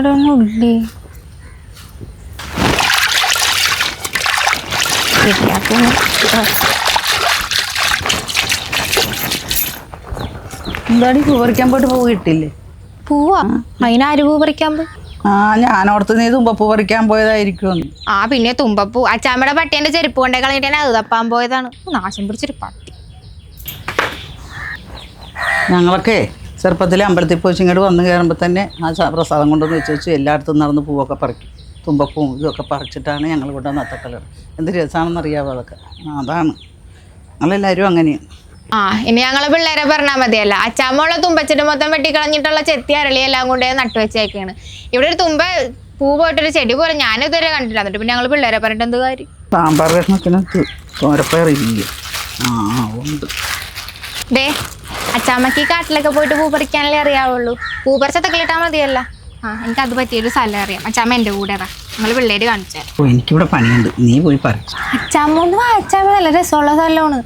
ഇവിടെ ഒന്നും ഇല്ലേ ശരിയാക്കുന്നു. എന്താടി പൂ പറിക്കാൻ പോയിട്ട് പൂ കിട്ടില്ലേ? പൂവാ. അതിനാര് പൂ പറിക്കാൻ പോയി ആ ഞാനോർത്ത് നീ തുമ്പപ്പൂ പറിക്കാൻ പോയതായിരിക്കും ആ പിന്നെ തുമ്പപ്പൂ. അച്ചാമ്മയുടെ പട്ടിയന്റെ ചെരുപ്പ് കൊണ്ടേ കളഞ്ഞിട്ട് അത് തപ്പാൻ പോയതാണ്. നാശം പിടിച്ചൊരു പട്ടി. ഞങ്ങളൊക്കെ ചെറുപ്പത്തിൽ അമ്പലത്തിൽ പോയി ഇങ്ങോട്ട് വന്ന് കയറുമ്പോൾ തന്നെ ആ പ്രസാദം കൊണ്ടുവന്ന് വെച്ച് വെച്ച് എല്ലായിടത്തും നടന്ന് പൂവൊക്കെ പറിക്കും. തുമ്പപ്പൂവും ഇതൊക്കെ പറിച്ചിട്ടാണ് ഞങ്ങൾ കൊണ്ടുവന്ന് അത്തക്കളർ എന്ത് രസമാണെന്ന് അറിയാവോ അതൊക്കെ? അതാണ്. ഞങ്ങളെല്ലാവരും അങ്ങനെയാണ് ആ ഇനി ഞങ്ങളെ പിള്ളേരെ പറഞ്ഞാൽ മതിയല്ല. അച്ചാമ്മയുള്ള തുമ്പച്ചെടി മൊത്തം വെട്ടിക്കളഞ്ഞിട്ടുള്ള ചെത്തി അരളി എല്ലാം കൊണ്ട് നട്ടുവെച്ചേക്കാണ് ഇവിടെ ഒരു തുമ്പ പൂ പോയിട്ടൊരു ചെടി പോലെ ഞാൻ ഇതുവരെ കണ്ടില്ല എന്നിട്ട് പിന്നെ ഞങ്ങൾ പിള്ളേരെ പറഞ്ഞിട്ട് എന്ത് കാര്യം? സാമ്പാർ കഷ്ണത്തിനകത്ത് തോരപ്പയറില്ല ആ, ഉണ്ട്. ദേ അച്ചാമ്മക്ക് ഈ കാട്ടിലൊക്കെ പോയിട്ട് പൂ പറിക്കാനല്ലേ അറിയാവുള്ളൂ. പൂ പറിച്ചതൊക്കെ ഇട്ടാൽ മതിയല്ല. ആ എനിക്ക് അത് പറ്റിയൊരു സ്ഥലം അറിയാം. അച്ചാമ്മ എന്റെ കൂടെ അതാ നിങ്ങൾ പിള്ളേര് കാണിച്ചു ഓ എനിക്കിവിടെ പണിയുണ്ട്. നീ പോയി പറ അച്ചാമ്മ ഒന്ന് അച്ചാമ്മ നല്ല രസമുള്ള സ്ഥലമാണ്.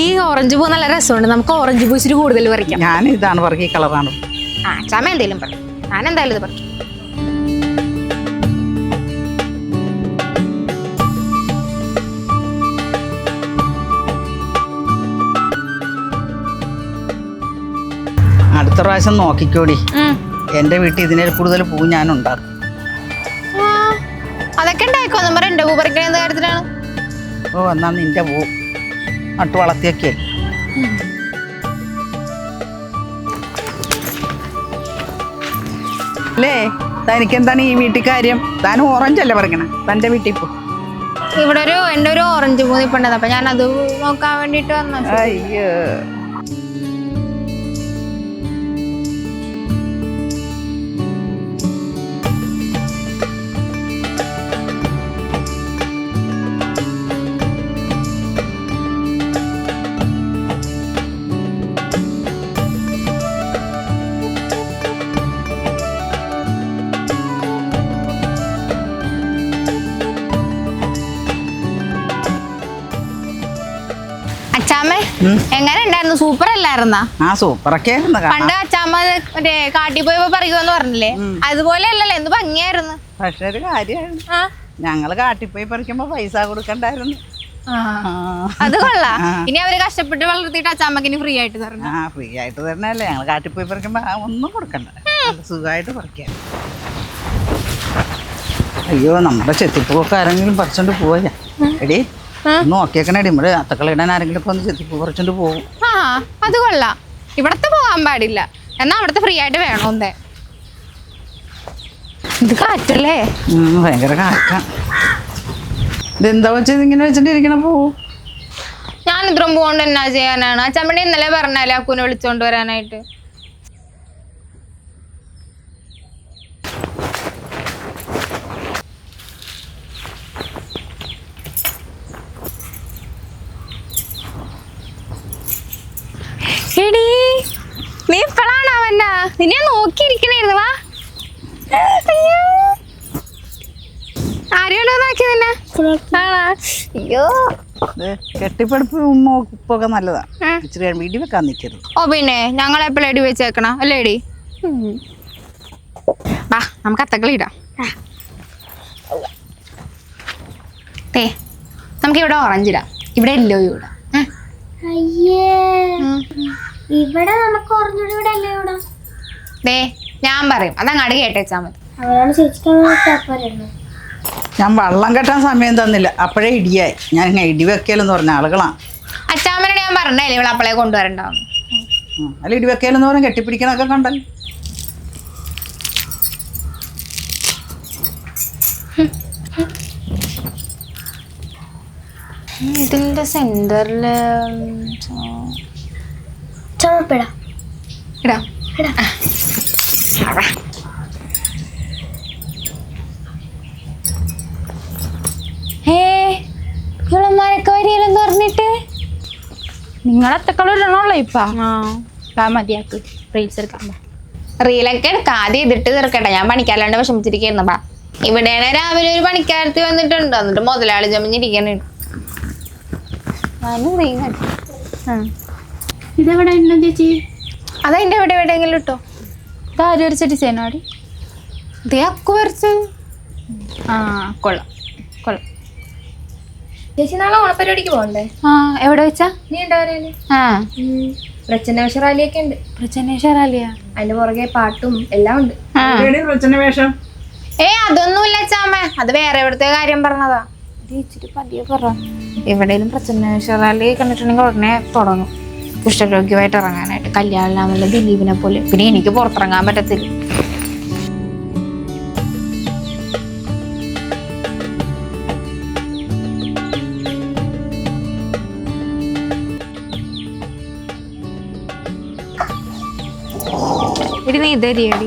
ഈ ഓറഞ്ച് പൂ നല്ല രസമുണ്ട്. നമുക്ക് ഓറഞ്ച് പൂച്ചിട്ട് കൂടുതൽ പറിക്കാം. ഞാൻ ഇതാണ് പറക്കി കളറാണ്. ആ അച്ചാമ്മ എന്തേലും പറയും ഞാൻ എന്തായാലും ഇത് പറിക്കും. പ്രാവശ്യം നോക്കിക്കോടി. എന്റെ വീട്ടിൽ ഇതിനെ കൂടുതൽ പൂ ഞാൻ ഉണ്ടാക്കും ആ, അതൊക്കെ ഉണ്ടായിക്കോ നമ്മൾ രണ്ട് പൂ പറിക്കണ എന്ത് കാര്യത്തിലാണ് ഓ എന്നാ നിന്റെ പൂ നട്ടു വളർത്തിയൊക്കെ. അല്ലേ തനിക്ക് എന്താണ് ഈ വീട്ടിൽ കാര്യം? താൻ ഓറഞ്ച് അല്ലേ പറയണേ തന്റെ വീട്ടിൽ പോ. ഇവിടെ ഒരു എന്റെ ഒരു ഓറഞ്ച് പൂ നിപ്പുണ്ടത് അപ്പൊ ഞാൻ അത് നോക്കാൻ വേണ്ടിട്ട് വന്നു അയ്യോ. അച്ചാമ്മ എങ്ങനെ ഉണ്ടായിരുന്നു? സൂപ്പർ അല്ലായിരുന്നാ? ആ സൂപ്പറൊക്കെ പണ്ട് അച്ചാമ്മ മറ്റേ കാട്ടിൽ പോയപ്പോ പറയുമെന്ന് പറഞ്ഞില്ലേ? അതുപോലെ അല്ലല്ലോ എന്ത് ഭംഗിയായിരുന്നു? പക്ഷെ ഒരു കാര്യമാണ്. ഞങ്ങൾ കാട്ടി പോയി പറിക്കുമ്പോ പൈസ കൊടുക്കണ്ടായിരുന്നു. അത് കൊള്ളാം. ഇനി അവർ കഷ്ടപ്പെട്ട് വളർത്തിയിട്ട് അച്ചാമ്മക്ക് ഇനി ഫ്രീ ആയിട്ട് തരണം. ആ ഫ്രീ ആയിട്ട് തരണല്ലേ? ഞങ്ങൾ കാട്ടി പോയി പറിക്കുമ്പോ ഒന്നും കൊടുക്കണ്ട. സുഖമായിട്ട് പറിക്കാം. അയ്യോ നമ്മുടെ ചെത്തിപ്പൂക്കാരെങ്കിലും പറിച്ചോണ്ട് പോവാ. എടി നോക്കിയേക്കണേടി ആരെങ്കിലും ഒക്കെ പറിച്ചോണ്ട് പോകും. ആ അത് കൊള്ളാം. ഇവിടത്തെ പോകാൻ പാടില്ല. എന്നാ അവിടത്തെ ഫ്രീ ആയിട്ട് വേണമെന്നേ ഇത് കാറ്റല്ലേ? ഭയങ്കര കാറ്റാ. ഇതെന്താ വെച്ചത്? ഇങ്ങനെ വെച്ചിട്ടിരിക്കണ പോവും ഞാൻ ഇത്രയും പോകൊണ്ട് എന്നാ ചെയ്യാനാണ്? അച്ഛമ്മയുടെ ഇന്നലെ പറഞ്ഞാലേ അക്കുനെ വിളിച്ചോണ്ട് വരാനായിട്ട് എടീ നീ ഇപ്പഴാണ് അവന്നാ നിന്നെ നോക്കിയിരിക്കണായിരുന്നു വാ. അയ്യോ. ആരെയാണോ നോക്കി നിന്നെ? ആണാ? അയ്യോ. ഇത് കെട്ടിപ്പടുപ്പ് ഉമ്മ ഉപ്പൊക്കെ നല്ലതാണ് ആ. ഇച്ചിരി കഴിയുമ്പോ ഇടി വെക്കാൻ നിൽക്കരുത് ഓ പിന്നെ ഞങ്ങൾ എപ്പോഴും എടി വെച്ചേക്കണ? അല്ലേടി വാ നമുക്ക് അത്തക്കളി ഇടാം. ഏ നമുക്ക് ഇവിടെ ഓറഞ്ച് ഇടാം. ഇവിടെ എല്ലോ ഇടാം. ഉം. ഇവിടെ നമുക്ക് ഓറഞ്ച് ഇവിടെ അല്ലേ ഇവിടെ ദേ ഞാൻ പറയും. അതങ്ങ് അടി കേട്ടേച്ചാ മതി. ഞാൻ വള്ളം കെട്ടാൻ സമയം തന്നില്ല. അപ്പോഴേ ഇടിയായി. ഞാൻ ഇങ്ങനെ ഇടി വെക്കലെന്ന് പറഞ്ഞ ആളുകളാണ് അച്ചാമ്മനോട് ഞാൻ പറഞ്ഞല്ലേ ഇവിടെ അപ്പളെ കൊണ്ടുവരണ്ടാവും അല്ല ഇടി വെക്കലെന്ന് പറഞ്ഞ കെട്ടിപ്പിടിക്കണൊക്കെ കണ്ടല്ലോ. ഇതിന്റെ സെന്ററിൽ ചുമപ്പിടാ. ഇടാ. ഏ നിങ്ങളത്തക്കളും ഇടണല്ലോ ഇപ്പൊ. ആ. മതിയാക്ക്. റീൽസ് എടുക്കാൻ റീലൊക്കെ എടുക്കാം. ആദ്യം ഇതിട്ട് തീർക്കട്ടെ. ഞാൻ പണിക്കാരല്ലാണ്ട് വിഷമിച്ചിരിക്കുന്നു. ബാ ഇവിടെയാണ് രാവിലെ ഒരു പണിക്കാരത്തി വന്നിട്ടുണ്ട്. എന്നിട്ട് മുതലാളി ചമഞ്ഞിരിക്കണേ ഇവിടെ. ഇതെവിടെ ചേച്ചി? അതതിന്റെ എവിടെ എവിടെയെങ്കിലും ഇട്ടോ? ഇതാരും വരച്ച ഡിസൈനാടി ഇതേ അക്കു വരച്ചത് ആ കൊള്ളാം. കൊള്ളാം. ചേച്ചി നാളെ ഓണപ്പരിപാടിക്ക് പോകണ്ടേ? ആ എവിടെ വെച്ചാ? നീ ഉണ്ടാവരേൽ ആ. പ്രച്ഛന്നവേഷ റാലിയൊക്കെ ഉണ്ട്. പ്രചനേശ്വരാലിയ അതിന്റെ പുറകെ പാട്ടും എല്ലാം ഉണ്ട്. ആ. പ്രശ്ന വേഷം ഏ അതൊന്നുമില്ല ചാമ അത് വേറെ എവിടുത്തെ കാര്യം പറഞ്ഞതാ? ഇച്ചിരി പതിയെ പറ. എവിടെയും പ്രസന്നേശ്വറാലി കണ്ടിട്ടുണ്ടെങ്കിൽ ഉടനെ തുടങ്ങും. കുഷ്ഠരോഗ്യമായിട്ട് ഇറങ്ങാനായിട്ട്. കല്യാണമില്ല ദിലീപിനെ പോലെ. പിന്നെ എനിക്ക് പുറത്തിറങ്ങാൻ പറ്റത്തില്ല. എടി നീ ഇതരിയടി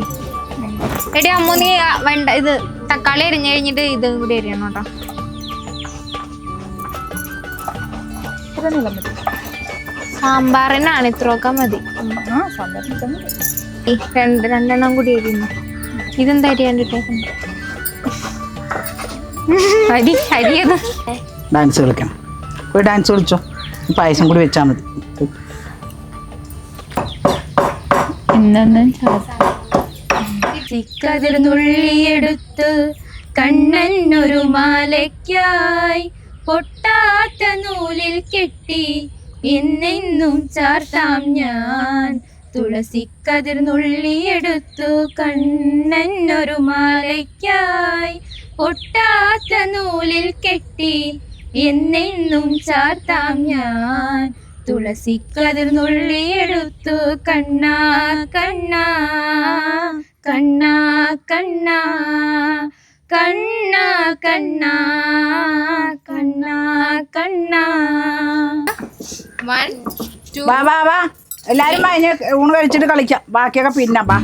എടി അമ്മ നീ വേണ്ട ഇത് തക്കാളി അരിഞ്ഞു കഴിഞ്ഞിട്ട് ഇത് കൂടി അരിയണം കേട്ടോ. സാമ്പാറിനാണ് ഇത്രയൊക്കെ മതി. രണ്ട് രണ്ടെണ്ണം കൂടി അരിയുന്നു. ഇതെന്താ അരിയാണ്ടിട്ടേ? അരി അരിയത്. ഡാൻസ് കളിക്കണം പോയി ഡാൻസ് കളിച്ചോ? പായസം കൂടി വെച്ചാൽ മതി. ഇന്നൊന്നും ചിക്കതിർ കണ്ണൻ കണ്ണനൊരു മാലയ്ക്കായി പൊട്ടാത്ത നൂലിൽ കെട്ടി എന്നെന്നും ചാർത്താം ഞാൻ. തുളസിക്കതിർന്നുള്ളിയെടുത്തു കണ്ണൻ ഒരു മാലയ്ക്കായി പൊട്ടാത്ത നൂലിൽ കെട്ടി എന്നെന്നും ചാർത്താം ഞാൻ. തുളസിക്കതിർ നുള്ളിയെടുത്തു കണ്ണാ കണ്ണാ കണ്ണാ കണ്ണാ കണ്ണാ കണ്ണാ കണ്ണ കണ്ണ. വാ വാ വാ എല്ലാരും ഊണ് കഴിച്ചിട്ട് കളിക്കാം. ബാക്കിയൊക്കെ പിന്നെ വാ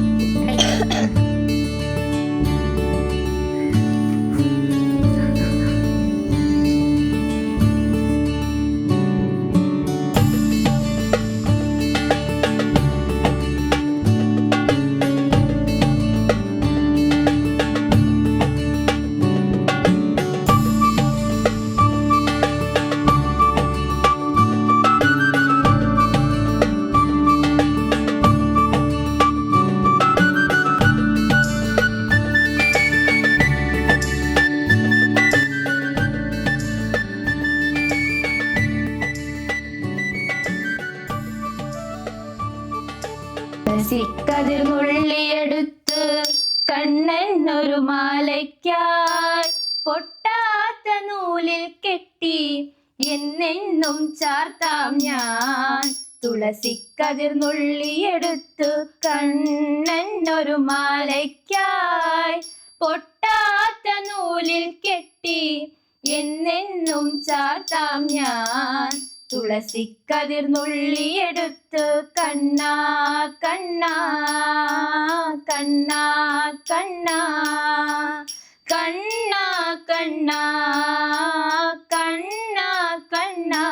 സിക്കതിർ നുള്ളിയെടുത്ത് കണ്ണൻ ഒരു മാലയ്ക്കായി പൊട്ടാത്ത നൂലിൽ കെട്ടി എന്നെന്നും ചാർത്താം ഞാൻ. തുളസി നുള്ളിയെടുത്തു കണ്ണൻ ഒരു മാലയ്ക്കായി പൊട്ടാത്ത നൂലിൽ കെട്ടി എന്നെന്നും ചാർത്താം ഞാൻ. തുളസി കതിർ നുള്ളിയെടുത്ത് കണ്ണാ കണ്ണാ കണ്ണാ കണ്ണാ കണ്ണാ കണ്ണാ കണ്ണാ കണ്ണാ